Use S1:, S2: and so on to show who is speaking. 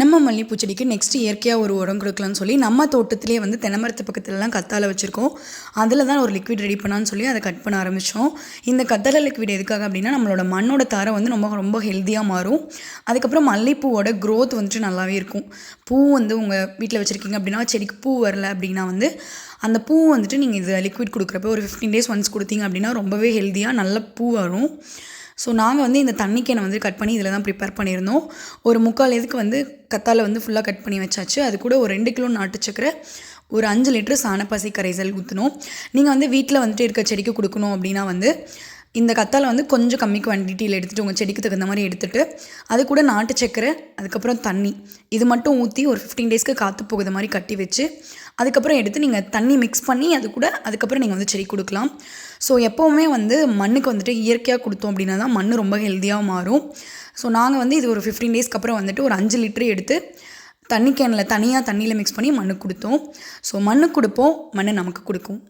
S1: நம்ம மல்லிகைப்பூ செடிக்கு நெக்ஸ்ட் இயற்கையாக ஒரு உரம் கொடுக்கலாம்னு சொல்லி நம்ம தோட்டத்திலே வந்து தென்னமரத்து பக்கத்துலலாம் கத்தாழை வச்சுருக்கோம். அதில் தான் ஒரு லிக்விட் ரெடி பண்ணான்னு சொல்லி அதை கட் பண்ண ஆரம்பித்தோம் இந்த கத்தாழை லிக்விட் எதுக்காக அப்படின்னா நம்மளோட மண்ணோட தரம் வந்து ரொம்ப ரொம்ப ஹெல்த்தியாக மாறும். அதுக்கப்புறம் மல்லிகைப்பூவோட க்ரோத் வந்துட்டு நல்லாவே இருக்கும். பூ வந்து உங்கள் வீட்டில் வச்சுருக்கீங்க அப்படின்னா செடிக்கு பூ வரல அப்படின்னா வந்து அந்த பூ வந்துட்டு நீங்கள் இது லிக்விட் கொடுக்குறப்ப ஒரு ஃபிஃப்டீன் டேஸ் ஒன்ஸ் கொடுத்தீங்க அப்படின்னா ரொம்பவே ஹெல்த்தியாக நல்ல பூ வரும். ஸோ நாங்கள் வந்து இந்த தண்ணி வந்து கட் பண்ணி இதில் தான் ப்ரிப்பேர் பண்ணியிருந்தோம். ஒரு முக்கால் இதுக்கு வந்து கத்தாழை வந்து ஃபுல்லாக கட் பண்ணி வச்சாச்சு. அது கூட ஒரு ரெண்டு கிலோ நாட்டு சக்கரை ஒரு அஞ்சு லிட்டர் சாணப்பாசி கரைசல் ஊற்றணும் நீங்கள் வந்து வீட்டில் வந்துட்டு இருக்க செடிக்கு கொடுக்கணும் அப்படின்னா வந்து இந்த கத்தால வந்து கொஞ்சம் கம்மி குவான்டிட்டியில் எடுத்துகிட்டு உங்கள் செடிக்கு தகுந்த மாதிரி எடுத்துகிட்டு அது கூட நாட்டு சக்கரை அதுக்கப்புறம் தண்ணி. இது மட்டும் ஊற்றி ஒரு ஃபிஃப்டீன் டேஸ்க்கு காற்று போகுத மாதிரி கட்டி வச்சு அதுக்கப்புறம் எடுத்து நீங்கள் தண்ணி மிக்ஸ் பண்ணி அது கூட அதுக்கப்புறம் நீங்கள் வந்து செடி கொடுக்கலாம். ஸோ எப்போவுமே வந்து மண்ணுக்கு வந்துட்டு இயற்கையாக கொடுத்தோம் அப்படின்னா தான் மண் ரொம்ப ஹெல்த்தியாக மாறும். ஸோ நாங்கள் வந்து இது ஒரு ஃபிஃப்டீன் டேஸ்க்கு அப்புறம் வந்துட்டு ஒரு அஞ்சு லிட்டரு எடுத்து தண்ணி கேனில் தனியாக தண்ணியில் மிக்ஸ் பண்ணி மண்ணுக்கு கொடுத்தோம். ஸோ மண்ணுக்கு கொடுப்போம் மண் நமக்கு கொடுக்கும்.